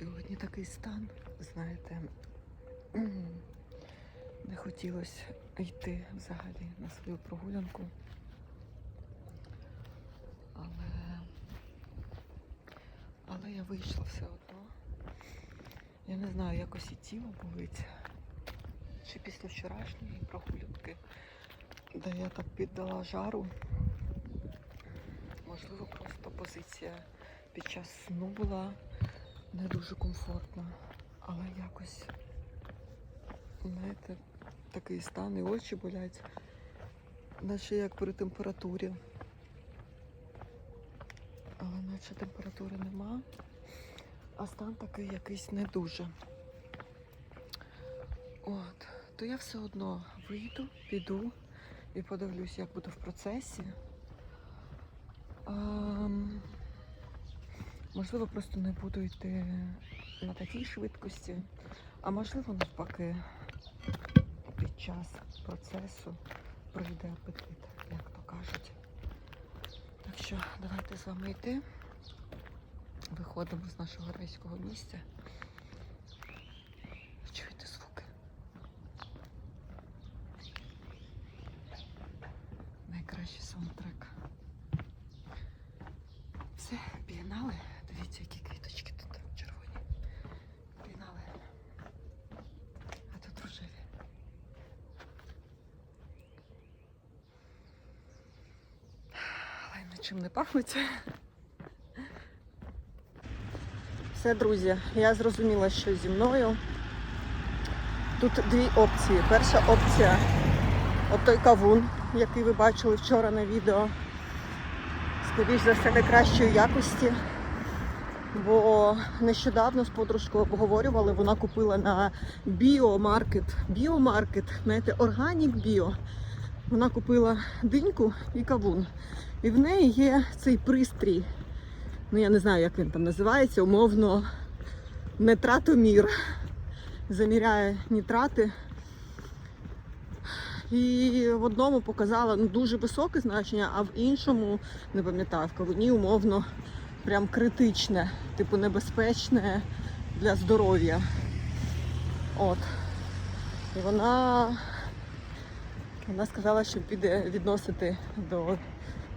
Сьогодні такий стан, знаєте, не хотілося йти взагалі на свою прогулянку. Але, але я вийшла все одно. Я не знаю, якось і тіло болить. Чи після вчорашньої прогулянки, де я так піддала жару. Можливо, просто позиція під час сну була не дуже комфортна. Але якось, знаєте, такий стан і очі болять, наче як при температурі. Але наче температури нема, а стан такий якийсь не дуже. От, то я все одно вийду, піду і подивлюсь, як буду в процесі. Ем, можливо, просто не буду йти на такій швидкості, а можливо, навпаки, під час процесу пройде апетит, як то кажуть. Так що давайте з вами йти. Виходимо з нашого рейського місця. Чуєте звуки? Найкращий саундтрек. Все, пігнали. Дивіться, які квіточки тут червоні. Пігнали. А тут рожеві. Але пахнуть. Все, друзі, я зрозуміла, що зі мною. Тут дві опції. Перша опція от той кавун, який ви бачили вчора на відео. Скоріш за все, не кращої якості. Бо нещодавно з подружкою обговорювали, вона купила на біомаркет. Біомаркет, знаєте, органік біо. Вона купила диньку і кавун. І в неї є цей пристрій. Ну я не знаю, як він там називається, умовно нетратомір. Заміряє нітрати. І в одному показала ну, дуже високе значення, а в іншому, не пам'ятаю, в кавуні умовно прям критичне, типу небезпечне для здоров'я. От. І вона, вона сказала, що піде відносити до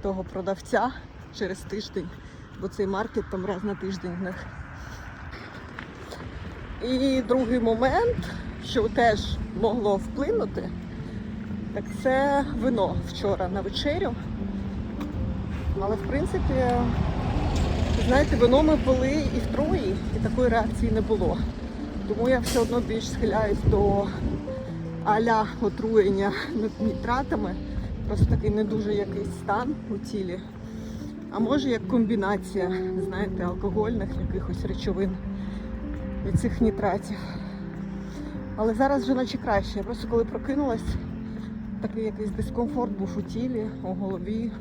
того продавця через тиждень, бо цей маркет там раз на тиждень в них. І другий момент, що теж могло вплинути, так це вино вчора на вечерю. Але в принципі, знаєте, вино ми пили і в і такої реакції не було. Тому я все одно більш схиляюсь до аля отруєння нітратами. Просто такий не дуже якийсь стан у тілі. А може як комбінація, знаєте, алкогольних якихось речовин від цих нітратів. Але зараз вже наче краще. Я просто коли прокинулась, такий якийсь дискомфорт був у тілі, у голові,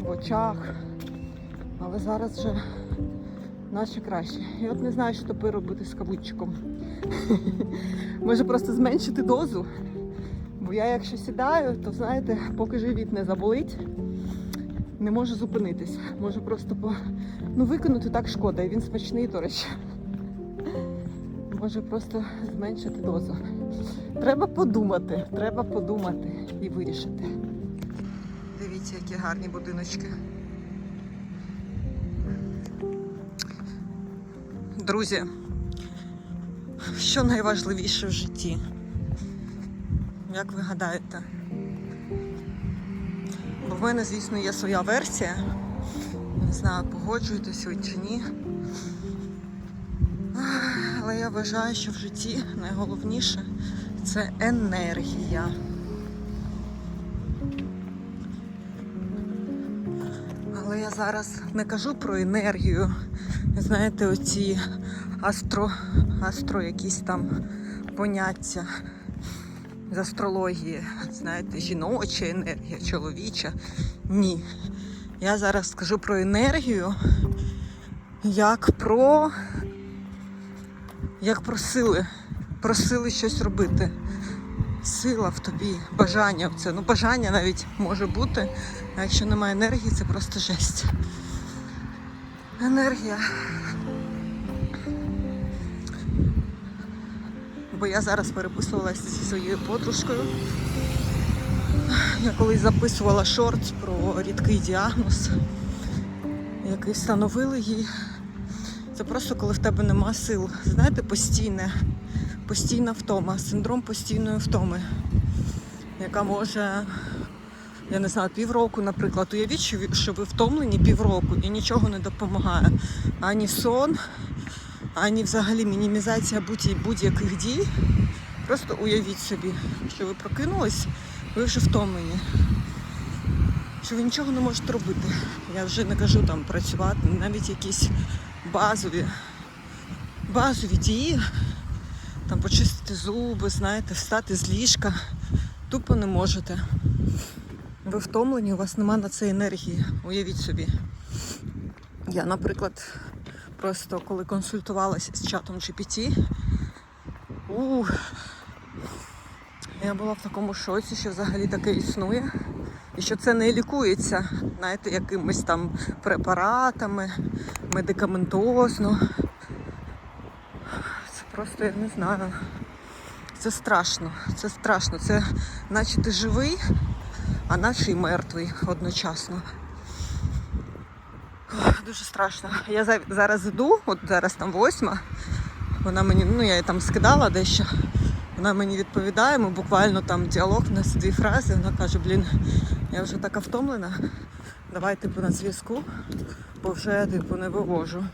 в очах. Але зараз вже наче краще. І от не знаю, що тепер робити з кавунчиком. Може просто зменшити дозу. Бо я якщо сідаю, то знаєте, поки живіт не заболить, не можу зупинитись. Можу просто по... ну, викинути так шкода, і він смачний, до речі. Може просто зменшити дозу. Треба подумати, треба подумати і вирішити. Дивіться, які гарні будиночки. Друзі, що найважливіше в житті? Як ви гадаєте? Бо в мене, звісно, є своя версія. Не знаю, погоджуєтесь ви чи ні. Але я вважаю, що в житті найголовніше це енергія. Але я зараз не кажу про енергію. Знаєте, оці астро, астро якісь там поняття з астрології. Знаєте, жіноча енергія, чоловіча. Ні. Я зараз скажу про енергію, як про як про сили, про сили щось робити. Сила в тобі, бажання в це. Ну, бажання навіть може бути, а якщо немає енергії, це просто жесть. Енергія. бо я зараз переписувалася зі своєю подружкою. Я колись записувала шорт про рідкий діагноз, який встановили їй. Це просто коли в тебе нема сил. Знаєте, постійне, постійна втома, синдром постійної втоми, яка може, я не знаю, півроку, наприклад. Уявіть, що ви- втомлені півроку і нічого не допомагає. Ані сон, ані взагалі мінімізація будь- будь-яких дій. Просто уявіть собі, що ви прокинулись, ви вже втомлені. Що ви нічого не можете робити. Я вже не кажу там працювати, навіть якісь базові, базові дії, там почистити зуби, знаєте, встати з ліжка. Тупо не можете. Ви втомлені, у вас нема на це енергії. Уявіть собі. Я, наприклад, просто коли консультувалася з чатом GPT, ух, я була в такому шоці, що взагалі таке існує. І що це не лікується, знаєте, якимись там препаратами, медикаментозно. Це просто я не знаю. Це страшно. Це страшно. Це наче ти живий, а наче й мертвий одночасно. Дуже страшно. Я зараз іду, от зараз там восьма. Вона мені, ну я їй там скидала дещо. Вона мені відповідає, ми буквально там діалог, у нас дві фрази. Вона каже, блін, я вже така втомлена. Давай типу на зв'язку, бо вже типу не вивожу.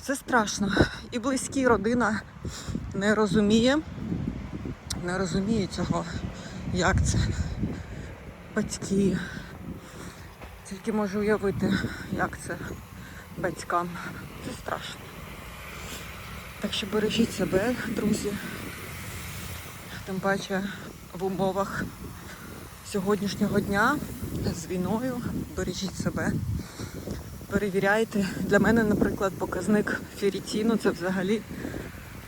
Це страшно. І близькі родина не розуміє, не розуміє цього, як це. Батьки. Тільки можу уявити, як це батькам. Це страшно. Так що бережіть себе, друзі. Тим паче в умовах сьогоднішнього дня з війною бережіть себе. Перевіряйте. Для мене, наприклад, показник ферритіну це взагалі,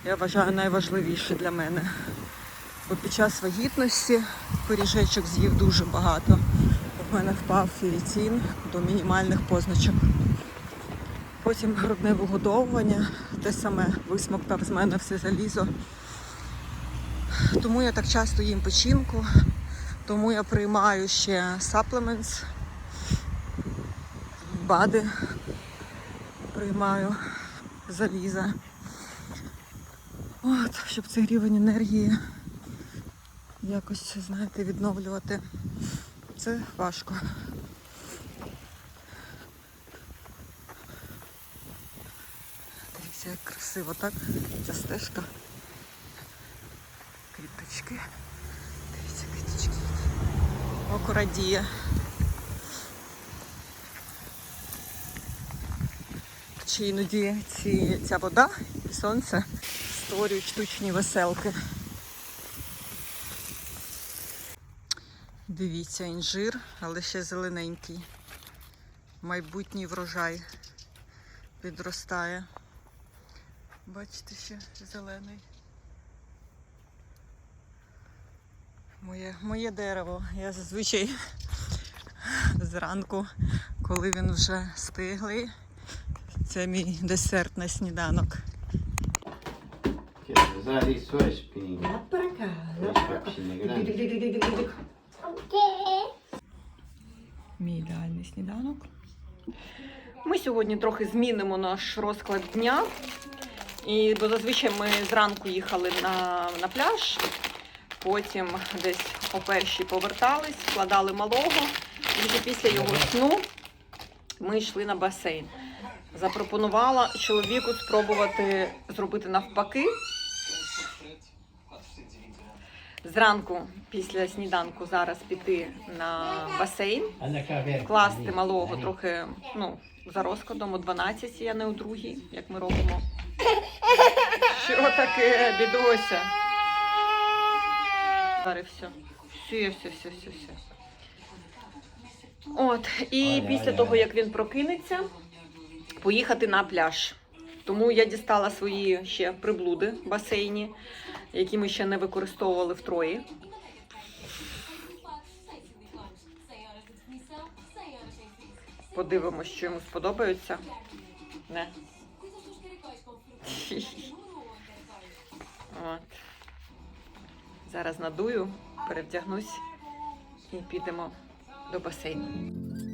я вважаю, найважливіше для мене. Бо під час вагітності пиріжечок з'їв дуже багато. У мене впав ферритін до мінімальних позначок. Потім грудне вигодовування, те саме висмоктав з мене все залізо. Тому я так часто їм печінку, тому я приймаю ще supplements, бади приймаю заліза. От, щоб цей рівень енергії якось, знаєте, відновлювати. Це важко. Дивіться, як красиво, так? Ця стежка. Квіточки. Дивіться, квіточки. Око радіє. Чи іноді ці, ця вода і сонце створюють штучні веселки. Дивіться, інжир, але ще зелененький. Майбутній врожай підростає. Бачите, ще зелений. Моє, моє дерево. Я зазвичай зранку, коли він вже стиглий, це мій десерт на сніданок. Quer Мій ідеальний сніданок. Ми сьогодні трохи змінимо наш розклад дня. І, бо зазвичай ми зранку їхали на, на пляж, потім десь о першій повертались, складали малого. І вже після його сну ми йшли на басейн. Запропонувала чоловіку спробувати зробити навпаки. Зранку після сніданку зараз піти на басейн, класти малого трохи ну, за розкладом о 12, а не о 2, як ми робимо. Що таке, бідося? Зараз все. Все, все, все, все, все. От, і після того, як він прокинеться, поїхати на пляж. Тому я дістала свої ще приблуди в басейні, які ми ще не використовували втрої. Подивимось, що йому сподобаються. Не. Зараз надую, перевдягнусь і підемо до басейну.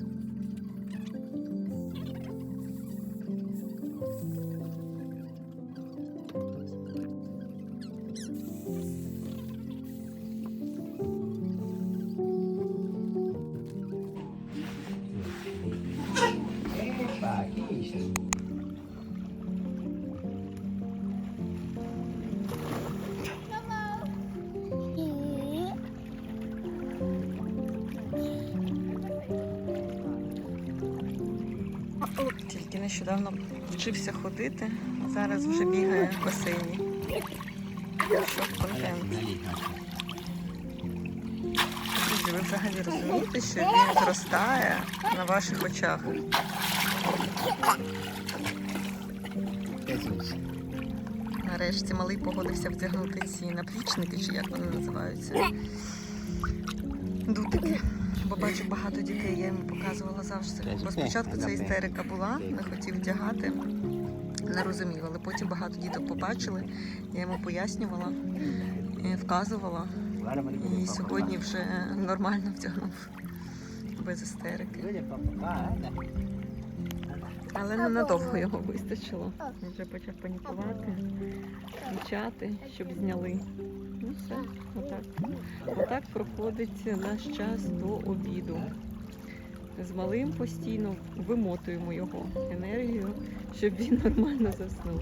Нещодавно вчився ходити, зараз вже бігає в басейні. Пішов контент. Друзі, ви взагалі розумієте, що він зростає на ваших очах. Нарешті малий погодився вдягнути ці наплічники, чи як вони називаються. Дутики. Бо бачу багато дітей, я йому показувала завжди. Бо спочатку це істерика була, не хотів вдягати, не розумів, але потім багато діток побачили, я йому пояснювала, вказувала. І сьогодні вже нормально вдягнув без істерики. Але ненадовго його вистачило. Він вже почав панікувати, кричати, щоб зняли. Ну все, отак. Отак проходить наш час до обіду. З малим постійно вимотуємо його енергію, щоб він нормально заснув.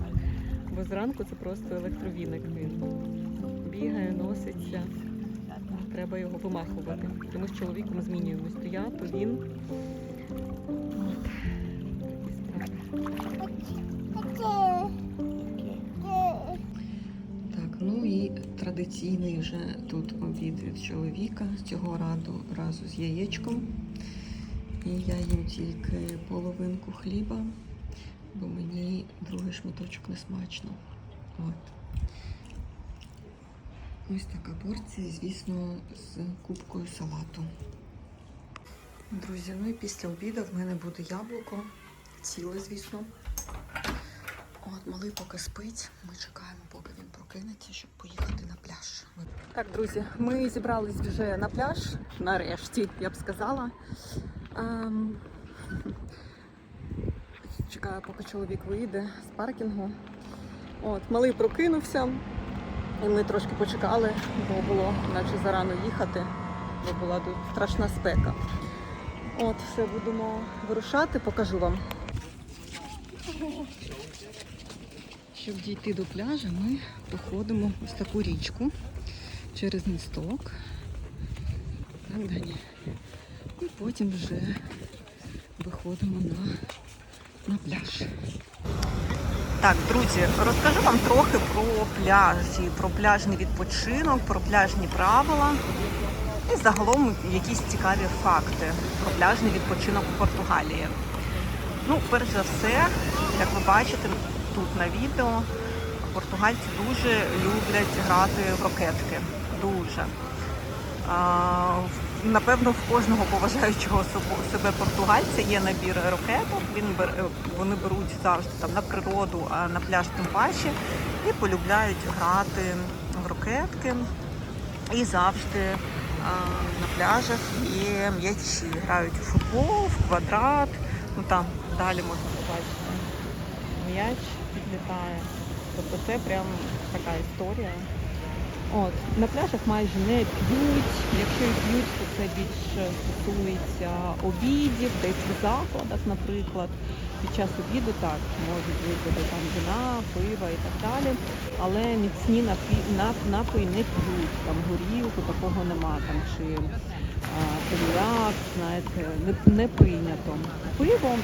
Бо зранку це просто електровіник. Він бігає, носиться. Треба його вимахувати. Ми з чоловіком змінюємось. То я, то він. Традиційний вже тут обід від чоловіка цього раду разу з яєчком. І я їм тільки половинку хліба, бо мені другий шматочок не смачно. От. Ось така порція, звісно, з кубкою салату. Друзі, ну і після обіду в мене буде яблуко. Ціле, звісно. От, малий поки спить. Ми чекаємо, поки він прокинеться, щоб поїхати на пляж. Так, друзі, ми зібрались вже на пляж. Нарешті, я б сказала. Ем... Чекаю, поки чоловік вийде з паркінгу. От, малий прокинувся. І ми трошки почекали, бо було наче зарано їхати, бо була тут страшна спека. От, все будемо вирушати, покажу вам. Щоб дійти до пляжа, ми проходимо ось таку річку через місток. Так далі. І потім вже виходимо на, на пляж. Так, друзі, розкажу вам трохи про пляжі, про пляжний відпочинок, про пляжні правила і загалом якісь цікаві факти про пляжний відпочинок у Португалії. Ну, перш за все, як ви бачите тут на відео, португальці дуже люблять грати в ракетки. Дуже. Напевно, в кожного поважаючого себе португальця є набір ракеток. Він бер- вони беруть завжди там на природу, на пляж тим паче, і полюбляють грати в ракетки. І завжди на пляжах є м'ячі. Грають у футбол, в квадрат. Ну там далі можна побачити. М'яч підлітає. Тобто це прям така історія. От, на пляжах майже не п'ють. Якщо і п'ють, то це більше стосується обідів, десь в закладах, наприклад. Під час обіду так можуть випити там вина, пива і так далі. Але міцні напої не п'ють. Там горілку такого нема. Там чи коньяк, знаєте, не, не прийнято. Пиво,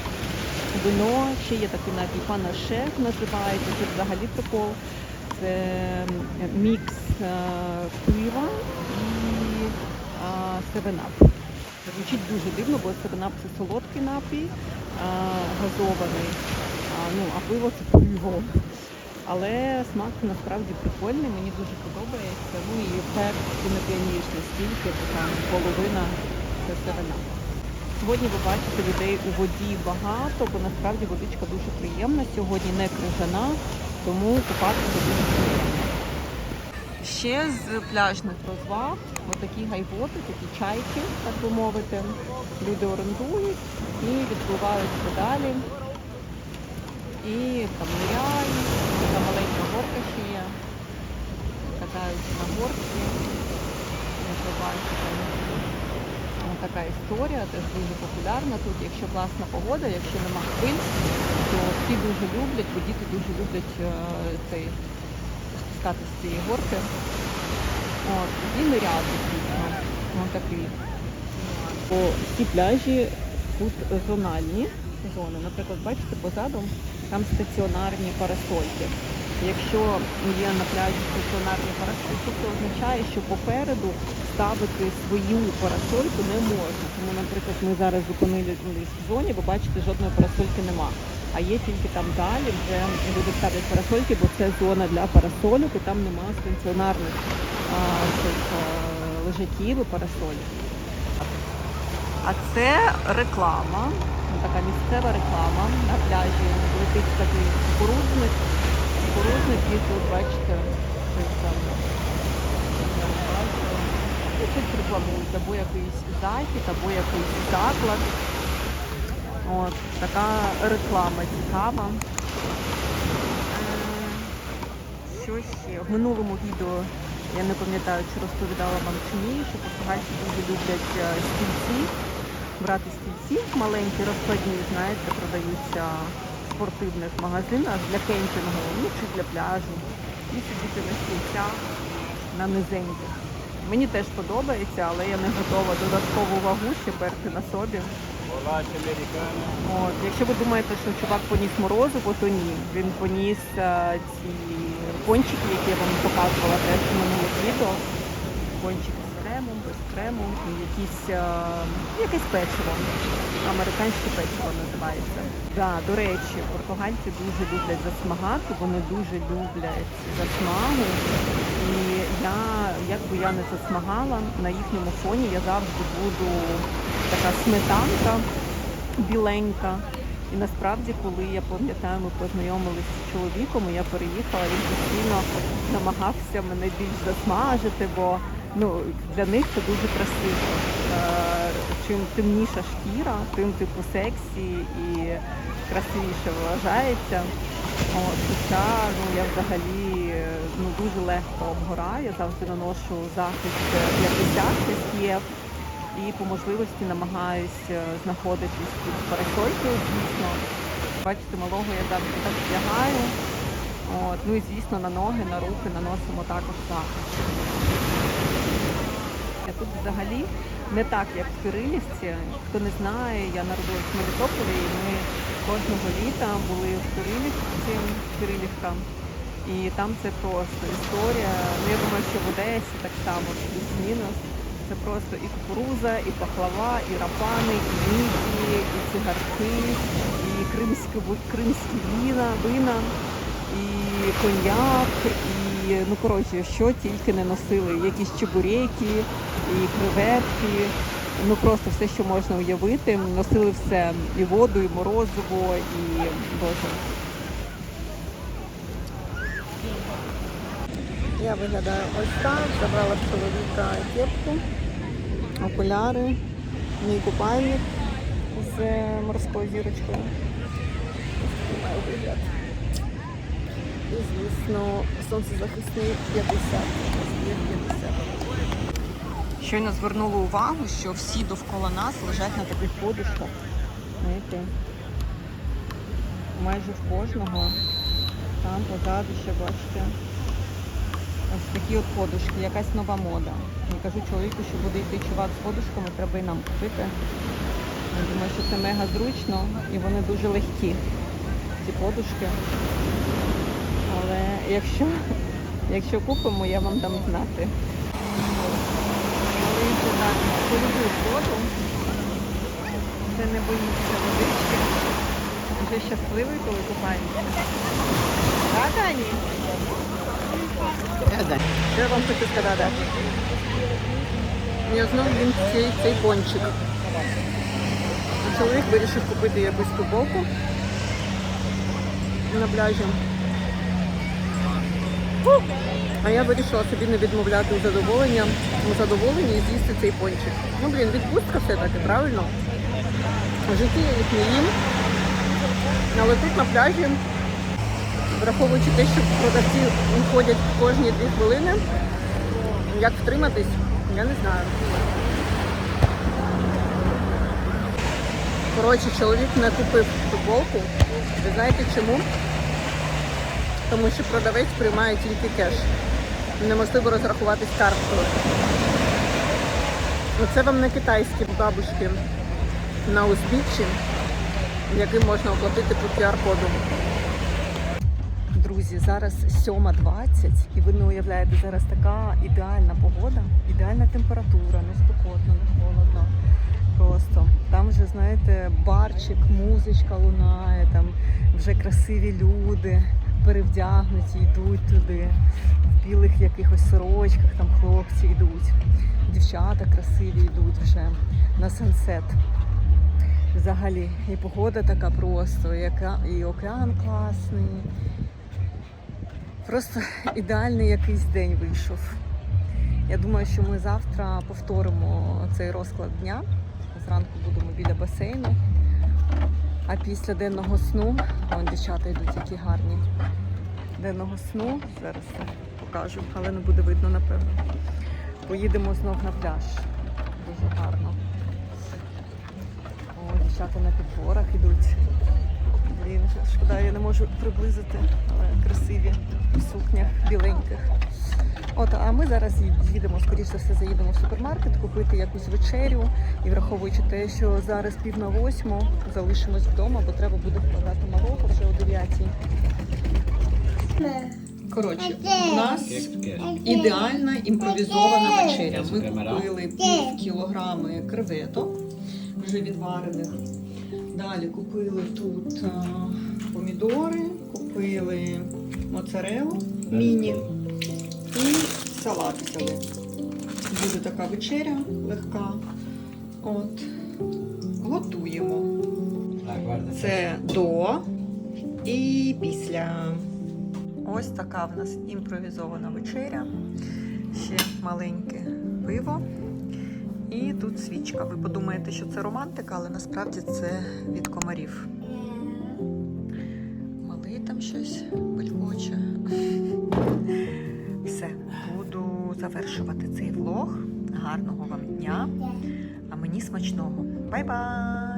вино, ще є такий напій панаше, називається. Це взагалі прикол. Це мікс е, пива і севенап. Звучить дуже дивно, бо севенап це солодкий напій, газований, ну, а пиво це пиво. Але смак насправді прикольний, мені дуже подобається. Ну і ефект ти не п'янієш настільки, бо там половина це севенап. Сьогодні ви бачите людей у воді багато, бо насправді водичка дуже приємна. Сьогодні не крижана, тому купатися дуже приємно. Ще з пляжних розваг, отакі гайвоти, такі чайки, так би мовити. Люди орендують і відпливають подалі. І там ниряють, така маленька горка ще є. Катаються на горці. Як ви бачите. Така історія, теж дуже популярна тут. Якщо класна погода, якщо нема хвиль, то всі дуже люблять, бо діти дуже люблять е, цей спускати з цієї горки. От, і ниряти. Ось такий. Бо ці пляжі тут зональні зони. Наприклад, бачите, позаду там стаціонарні парасольки. Якщо є на пляжі стаціонарні парасольки, це означає, що попереду ставити свою парасольку не можна. Тому, наприклад, ми зараз зупинились в зоні, ви бачите, жодної парасольки нема. А є тільки там далі, вже люди ставлять парасольки, бо це зона для парасольок, і там нема стаціонарних а, цих, а, лежаків і парасолів. А це реклама, така місцева реклама на пляжі. Летить такий кукурудзник. Кукурудзник і тут, бачите, щось там. Ну, Щось рекламують, або якийсь захід, або якийсь заклад. От, така реклама цікава. Е, Що ще? В минулому відео я не пам'ятаю, чи розповідала вам чи ні, що португальці дуже люблять е, стільці, брати стільці маленькі, розкладні, знаєте, продаються спортивних магазинах для кемпінгу, ну чи для пляжу. І сидіти на стільцях на низеньких. Мені теж подобається, але я не готова додаткову вагу ще перти на собі. От, якщо ви думаєте, що чувак поніс морозиво, то ні. Він поніс е, ці пончики, які я вам показувала теж в минулих відео. Пончики з кремом, без крему, і якісь, е, якесь печиво. Американське печиво називається. Да, до речі, португальці дуже люблять засмагати, вони дуже люблять засмагу. І я, як би я не засмагала, на їхньому фоні я завжди буду така сметанка біленька. І насправді, коли я пам'ятаю, ми познайомилися з чоловіком, і я переїхала, він постійно намагався мене більш засмажити, бо ну, для них це дуже красиво. Е, Чим темніша шкіра, тим типу сексі і красивіше вважається. От, хоча ну, я взагалі ну, дуже легко обгораю, завжди наношу захист 50 SPF і по можливості намагаюсь е, знаходитись під парасолькою, звісно. Бачите, малого я завжди так вдягаю. От, ну і звісно на ноги, на руки наносимо також захист. Тут взагалі не так, як в Кирилівці. Хто не знає, я народилась в Мелітополі, і ми кожного літа були в Кирилівці, Кирилівка. І там це просто історія. Ну, я думаю, що в Одесі так само плюс-мінус. Це просто і кукуруза, і пахлава, і рапани, і міді, і цигарки, і кримські, кримські вина, вина, і коньяк, і ну коротше, що тільки не носили. Якісь чебуреки, і креветки. Ну просто все, що можна уявити. Носили все і воду, і морозиво, і боже. Я виглядаю ось так, забрала в чоловіка кепку, окуляри, мій купальник з морською зірочкою. Має вигляд. І, звісно, сонцезахисний 50. Є 50. Щойно звернули увагу, що всі довкола нас лежать на таких подушках. Знаєте, майже в кожного. Там позаду ще бачите. Ось такі от подушки, якась нова мода. Я кажу чоловіку, що буде йти чувак з подушками, треба і нам купити. Я думаю, що це мега зручно і вони дуже легкі, ці подушки. Якщо, якщо купимо, я вам дам знати. Полюбив воду. Це не боїться водички. Вже щасливий, коли купається. Так, Дані? Що я вам хочу сказати? Я знову він цей, цей пончик. Чоловік вирішив купити якусь футболку на пляжі. А я вирішила собі не відмовляти у задоволення, у задоволенні і з'їсти цей пончик. Ну, блін, відпустка все-таки, правильно? В житті я їх не їм. Але тут на пляжі, враховуючи те, що продавці ходять кожні дві хвилини, як втриматись, я не знаю. Коротше, чоловік не купив футболку. Ви знаєте чому? Тому що продавець приймає тільки кеш. Неможливо розрахуватись карткою. Оце вам не китайські бабушки на узбіччі, яким можна оплатити по QR-коду. Друзі, зараз 7.20 і ви не уявляєте, зараз така ідеальна погода, ідеальна температура, не спекотно, не холодно. Просто там вже, знаєте, барчик, музичка лунає, там вже красиві люди перевдягнуті, йдуть туди, в білих якихось сорочках, там хлопці йдуть, дівчата красиві йдуть вже на сансет. Взагалі, і погода така просто, і, океан класний. Просто ідеальний якийсь день вийшов. Я думаю, що ми завтра повторимо цей розклад дня. Зранку будемо біля басейну. А після денного сну, вон дівчата йдуть, які гарні. Денного сну, зараз покажу, але не буде видно, напевно. Поїдемо знов на пляж. Дуже гарно. О, дівчата на підборах йдуть. Блін, шкода, я не можу приблизити, але красиві в сукнях біленьких. От, а ми зараз їдемо, скоріш за все, заїдемо в супермаркет, купити якусь вечерю. І враховуючи те, що зараз пів на восьму, залишимось вдома, бо треба буде вкладати малого вже о дев'ятій. Коротше, у нас ідеальна імпровізована вечеря. Ми купили пів кілограми креветок, вже відварених. Далі купили тут а, помідори, купили моцарелу міні і салат взяли. Буде така вечеря легка. От. Готуємо. Це до і після. Ось така в нас імпровізована вечеря. Ще маленьке пиво. І тут свічка. Ви подумаєте, що це романтика, але насправді це від комарів. Малий там щось белькоче. Завершувати цей влог. Гарного вам дня, а мені смачного. Бай-бай!